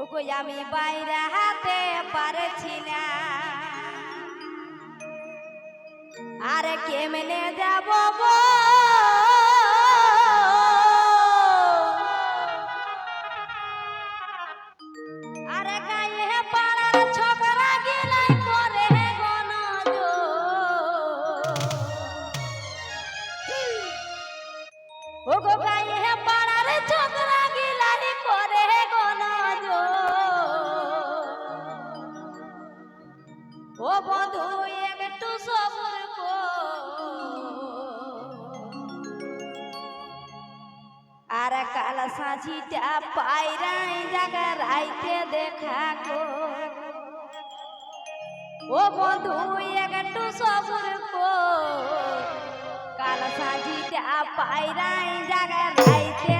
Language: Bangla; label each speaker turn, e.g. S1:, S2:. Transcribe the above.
S1: ওগো, আমি বাইরে হাতে পারছি না। আর কেমনে যাব আর গায়ে পাড়ার ছোকরা গিলাই করে গণ সাঁচিটা পায়রাই জাগা রাইতে দেখা ও বন্ধু একটু সবর কাল সাঁচিটা পায়রাই জাগা রাইতে